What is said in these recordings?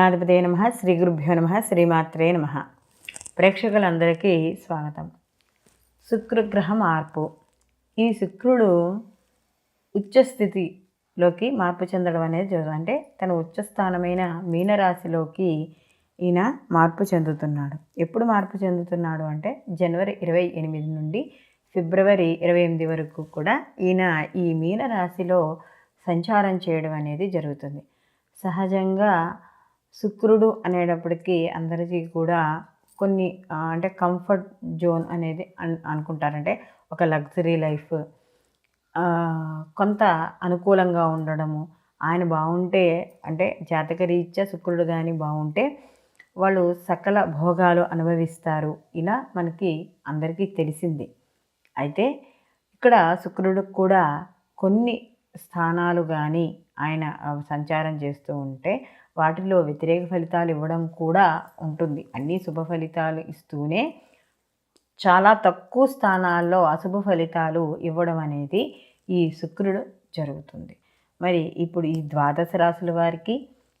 గణాధిపతి నమ శ్రీ గురుభ్యో నమ శ్రీమాత్రే నమ. ప్రేక్షకులందరికీ స్వాగతం. శుక్రగ్రహ మార్పు ఈ శుక్రుడు ఉచ్చస్థితిలోకి మార్పు చెందడం అనేది జరుగుతుంది అంటే తన ఉచ్చస్థానమైన మీనరాశిలోకి ఈయన మార్పు చెందుతున్నాడు. ఎప్పుడు మార్పు చెందుతున్నాడు అంటే జనవరి ఇరవై ఎనిమిది నుండి ఫిబ్రవరి ఇరవై ఎనిమిది వరకు కూడా ఈయన ఈ మీనరాశిలో సంచారం చేయడం అనేది జరుగుతుంది. సహజంగా శుక్రుడు అనేటప్పటికీ అందరికీ కూడా కొన్ని అంటే కంఫర్ట్ జోన్ అనేది అన్ అనుకుంటారంటే ఒక లగ్జరీ లైఫ్ కొంత అనుకూలంగా ఉండడము ఆయన బాగుంటే అంటే జాతక రీత్యా శుక్రుడు కానీ బాగుంటే వాళ్ళు సకల భోగాలు అనుభవిస్తారు. ఇలా మనకి అందరికీ తెలిసింది. అయితే ఇక్కడ శుక్రుడికి కూడా కొన్ని స్థానాలు కానీ ఆయన సంచారం చేస్తూ ఉంటే వాటిలో వ్యతిరేక ఫలితాలు ఇవ్వడం కూడా ఉంటుంది. అన్ని శుభ ఫలితాలు ఇస్తూనే చాలా తక్కువ స్థానాల్లో అశుభ ఫలితాలు ఇవ్వడం అనేది ఈ శుక్రుడు జరుగుతుంది. మరి ఇప్పుడు ఈ ద్వాదశ రాశుల వారికి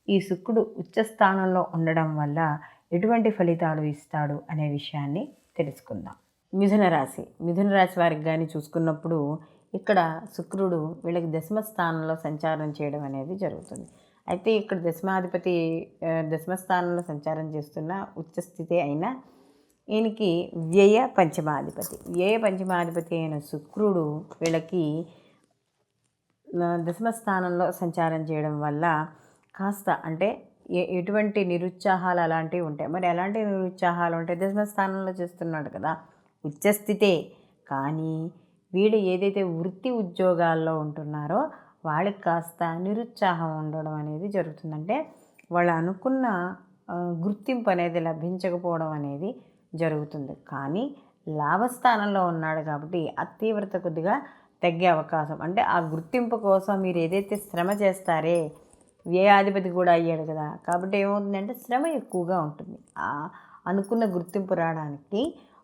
ఈ శుక్రుడు ఉచ్చ స్థానంలో ఉండడం వల్ల ఎటువంటి ఫలితాలు ఇస్తాడు అనే విషయాన్ని తెలుసుకుందాం. మిథున రాశి. మిథున రాశి వారికి కానీ చూసుకున్నప్పుడు ఇక్కడ శుక్రుడు వీళ్ళకి దశమ స్థానంలో సంచారం చేయడం అనేది జరుగుతుంది. అయితే ఇక్కడ దశమాధిపతి దశమ స్థానంలో సంచారం చేస్తున్న ఉచ్చస్థితి అయిన ఈయనకి వ్యయ పంచమాధిపతి. వ్యయ పంచమాధిపతి అయిన శుక్రుడు వీళ్ళకి దశమ స్థానంలో సంచారం చేయడం వల్ల కాస్త అంటే ఎటువంటి నిరుత్సాహాలు అలాంటివి ఉంటాయి. మరి ఎలాంటి నిరుత్సాహాలు? ఉంటాయి దశమ స్థానంలో చేస్తున్నాడు కదా ఉచ్చస్థితే కానీ వీళ్ళు ఏదైతే వృత్తి ఉద్యోగాల్లో ఉంటున్నారో వాళ్ళకి కాస్త నిరుత్సాహం ఉండడం అనేది జరుగుతుందంటే వాళ్ళు అనుకున్న గుర్తింపు అనేది లభించకపోవడం అనేది జరుగుతుంది. కానీ లాభస్థానంలో ఉన్నాడు కాబట్టి ఆ తీవ్రత కొద్దిగా తగ్గే అవకాశం. అంటే ఆ గుర్తింపు కోసం మీరు ఏదైతే శ్రమ చేస్తారే వ్యయాధిపతి కూడా అయ్యాడు కదా. కాబట్టి ఏమవుతుందంటే శ్రమ ఎక్కువగా ఉంటుంది. ఆ అనుకున్న గుర్తింపు రావడానికి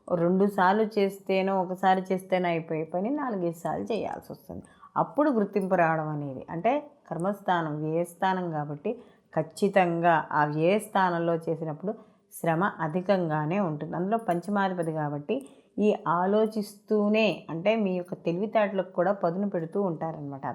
రెండు సార్లు చేస్తేనో ఒకసారి చేస్తేనో అయిపోయే పని నాలుగైదు సార్లు చేయాల్సి వస్తుంది. అప్పుడు గుర్తింపు రావడం అనేది అంటే కర్మస్థానం వ్యయస్థానం కాబట్టి ఖచ్చితంగా ఆ వ్యయస్థానంలో చేసినప్పుడు శ్రమ అధికంగానే ఉంటుంది. అందులో పంచమాధిపతి కాబట్టి ఈ ఆలోచిస్తూనే అంటే మీ యొక్క తెలివితేటలకు కూడా పదును పెడుతూ ఉంటారనమాట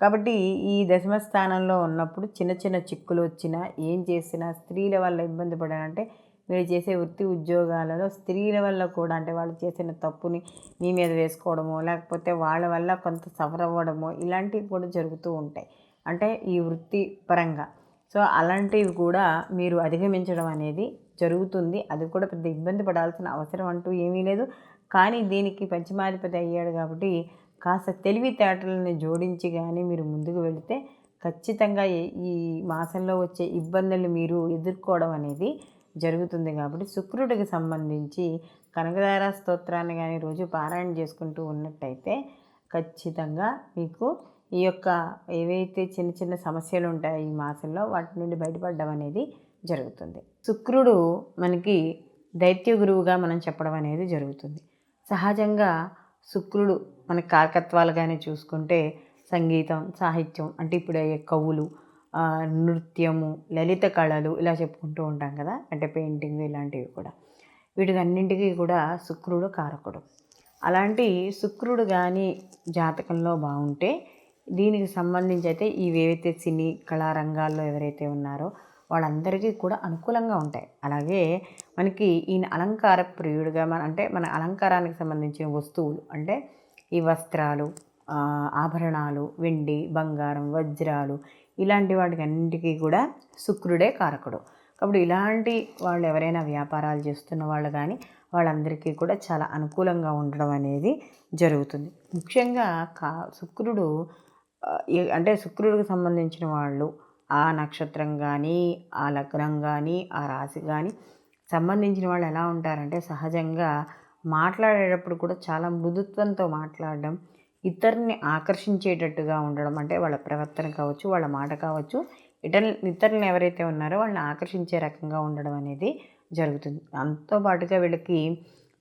కాబట్టి ఈ దశమ స్థానంలో ఉన్నప్పుడు చిన్న చిన్న చిక్కులు వచ్చినా ఏం చేసినా స్త్రీల వల్ల ఇబ్బంది పడాలంటే మీరు చేసే వృత్తి ఉద్యోగాలలో స్త్రీల వల్ల కూడా అంటే వాళ్ళు చేసిన తప్పుని మీ మీద వేసుకోవడమో లేకపోతే వాళ్ళ వల్ల కొంత సఫర్ అవ్వడమో ఇలాంటివి కూడా జరుగుతూ ఉంటాయి. అంటే ఈ వృత్తి పరంగా. సో అలాంటివి కూడా మీరు అధిగమించడం అనేది జరుగుతుంది. అది కూడా పెద్ద ఇబ్బంది పడాల్సిన అవసరం అంటూ ఏమీ లేదు. కానీ దీనికి పంచమాధిపతి అయ్యాడు కాబట్టి కాస్త తెలివితేటలను జోడించి కానీ మీరు ముందుకు వెళితే ఖచ్చితంగా ఈ- ఈ మాసంలో వచ్చే ఇబ్బందులు మీరు ఎదుర్కోవడం అనేది జరుగుతుంది కాబట్టి శుక్రుడికి సంబంధించి కనకదార స్తోత్రాన్ని కానీ రోజు పారాయణ చేసుకుంటూ ఉన్నట్టయితే ఖచ్చితంగా మీకు ఈ యొక్క ఏవైతే చిన్న చిన్న సమస్యలు ఉంటాయో ఈ మాసంలో వాటి నుండి బయటపడడం అనేది జరుగుతుంది. శుక్రుడు మనకి దైత్య గురువుగా మనం చెప్పడం అనేది జరుగుతుంది. సహజంగా శుక్రుడు మన కారకత్వాలు కానీ చూసుకుంటే సంగీతం సాహిత్యం అంటే ఇప్పుడు అయ్యే కవులు నృత్యము లలిత కళలు ఇలా చెప్పుకుంటూ ఉంటాం కదా అంటే పెయింటింగ్ ఇలాంటివి కూడా. వీటికన్నింటికీ కూడా శుక్రుడు కారకుడు. అలాంటి శుక్రుడు కానీ జాతకంలో బాగుంటే దీనికి సంబంధించి అయితే ఇవేవైతే సినీ కళారంగాల్లో ఎవరైతే ఉన్నారో వాళ్ళందరికీ కూడా అనుకూలంగా ఉంటాయి. అలాగే మనకి ఈయన అలంకార ప్రియుడిగా మన అంటే మన అలంకారానికి సంబంధించిన వస్తువులు అంటే ఈ వస్త్రాలు ఆభరణాలు వెండి బంగారం వజ్రాలు ఇలాంటి వాటికి అన్నింటికీ కూడా శుక్రుడే కారకుడు. కాబట్టి ఇలాంటి వాళ్ళు ఎవరైనా వ్యాపారాలు చేస్తున్న వాళ్ళు కానీ వాళ్ళందరికీ కూడా చాలా అనుకూలంగా ఉండడం అనేది జరుగుతుంది. ముఖ్యంగా కా శుక్రుడు అంటే శుక్రుడికి సంబంధించిన వాళ్ళు ఆ నక్షత్రం కానీ ఆ లగ్నం కానీ ఆ రాశి కానీ సంబంధించిన వాళ్ళు ఎలా ఉంటారంటే సహజంగా మాట్లాడేటప్పుడు కూడా చాలా మృదుత్వంతో మాట్లాడడం ఇతరుని ఆకర్షించేటట్టుగా ఉండడం అంటే వాళ్ళ ప్రవర్తన కావచ్చు వాళ్ళ మాట కావచ్చు ఇతరు ఇతరులను ఎవరైతే ఉన్నారో వాళ్ళని ఆకర్షించే రకంగా ఉండడం అనేది జరుగుతుంది. దాంతో పాటుగా వీళ్ళకి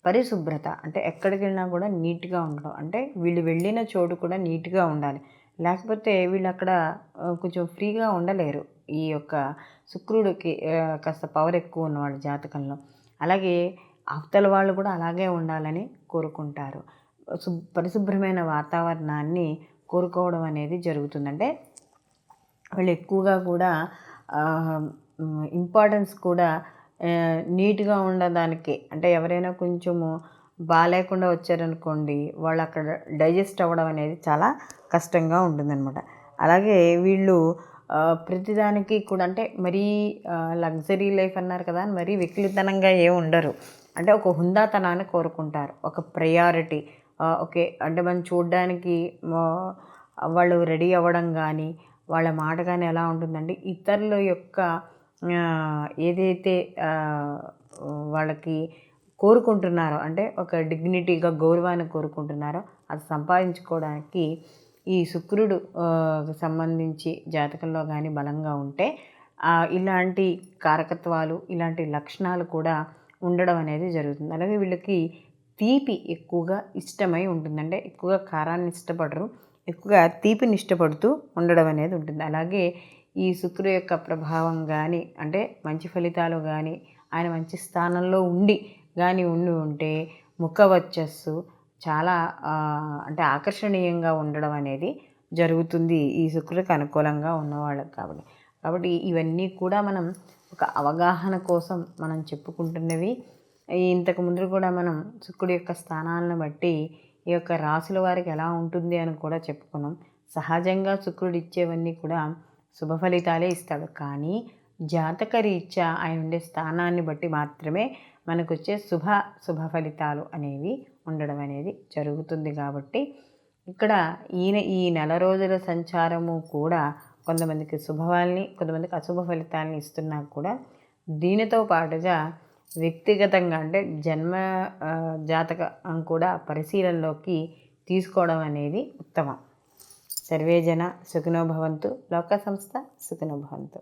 పరిశుభ్రత అంటే ఎక్కడికి వెళ్ళినా కూడా నీట్గా ఉండడం అంటే వీళ్ళు వెళ్ళిన చోటు కూడా నీట్గా ఉండాలి. లేకపోతే వీళ్ళు అక్కడ కొంచెం ఫ్రీగా ఉండలేరు. ఈ యొక్క శుక్రుడికి కాస్త పవర్ ఎక్కువ ఉన్నవాడు జాతకంలో. అలాగే అవతల వాళ్ళు కూడా అలాగే ఉండాలని కోరుకుంటారు. పరిశుభ్రమైన వాతావరణాన్ని కోరుకోవడం అనేది జరుగుతుంది. అంటే వాళ్ళు ఎక్కువగా కూడా ఇంపార్టెన్స్ కూడా నీట్గా ఉండడానికి. అంటే ఎవరైనా కొంచెము బాగాలేకుండా వచ్చారనుకోండి వాళ్ళు అక్కడ డైజెస్ట్ అవ్వడం అనేది చాలా కష్టంగా ఉంటుందన్నమాట. అలాగే వీళ్ళు ప్రతిదానికి కూడా అంటే మరీ లగ్జరీ లైఫ్ అన్నారు కదా మరీ వికలితనంగా ఏ ఉండరు. అంటే ఒక హుందాతనాన్ని కోరుకుంటారు. ఒక ప్రయారిటీ ఓకే. అంటే మనం చూడడానికి వాళ్ళు రెడీ అవ్వడం కానీ వాళ్ళ మాట కానీ ఎలా ఉంటుందంటే ఇతరుల యొక్క ఏదైతే వాళ్ళకి కోరుకుంటున్నారో అంటే ఒక డిగ్నిటీగా గౌరవాన్ని కోరుకుంటున్నారో అది సంపాదించుకోవడానికి ఈ శుక్రుడు సంబంధించి జాతకంలో కానీ బలంగా ఉంటే ఇలాంటి కారకత్వాలు ఇలాంటి లక్షణాలు కూడా ఉండడం అనేది జరుగుతుంది. అలాగే వీళ్ళకి తీపి ఎక్కువగా ఇష్టమై ఉంటుందంటే ఎక్కువగా కారాన్ని ఇష్టపడరు. ఎక్కువగా తీపిని ఇష్టపడుతూ ఉండడం అనేది ఉంటుంది. అలాగే ఈ శుక్రుడు యొక్క ప్రభావం కానీ అంటే మంచి ఫలితాలు కానీ ఆయన మంచి స్థానంలో ఉండి కానీ ఉండి ఉంటే ముఖ వచ్చస్సు చాలా అంటే ఆకర్షణీయంగా ఉండడం అనేది జరుగుతుంది ఈ శుక్రుడికి అనుకూలంగా ఉన్నవాళ్ళకి కాబట్టి. కాబట్టి ఇవన్నీ కూడా మనం ఒక అవగాహన కోసం మనం చెప్పుకుంటున్నవి. ఇంతకు ముందు కూడా మనం శుక్రుడి యొక్క స్థానాలను బట్టి ఈ యొక్క రాసుల వారికి ఎలా ఉంటుంది అని కూడా చెప్పుకున్నాం. సహజంగా శుక్రుడు ఇచ్చేవన్నీ కూడా శుభ ఫలితాలే ఇస్తాడు. కానీ జాతక రీత్యా ఆయన ఉండే స్థానాన్ని బట్టి మాత్రమే మనకు వచ్చే శుభ శుభ ఫలితాలు అనేవి ఉండడం అనేది జరుగుతుంది కాబట్టి ఇక్కడ ఈయన ఈ నెల రోజుల సంచారము కూడా కొంతమందికి శుభవాల్ని కొంతమందికి అశుభ ఫలితాలని ఇస్తున్నా కూడా దీనితో పాటుగా వ్యక్తిగతంగా అంటే జన్మ జాతకం కూడా పరిశీలనలోకి తీసుకోవడం అనేది ఉత్తమం. సర్వేజన సుఖినోభవంతు లోక సంస్థ సుఖినోభవంతు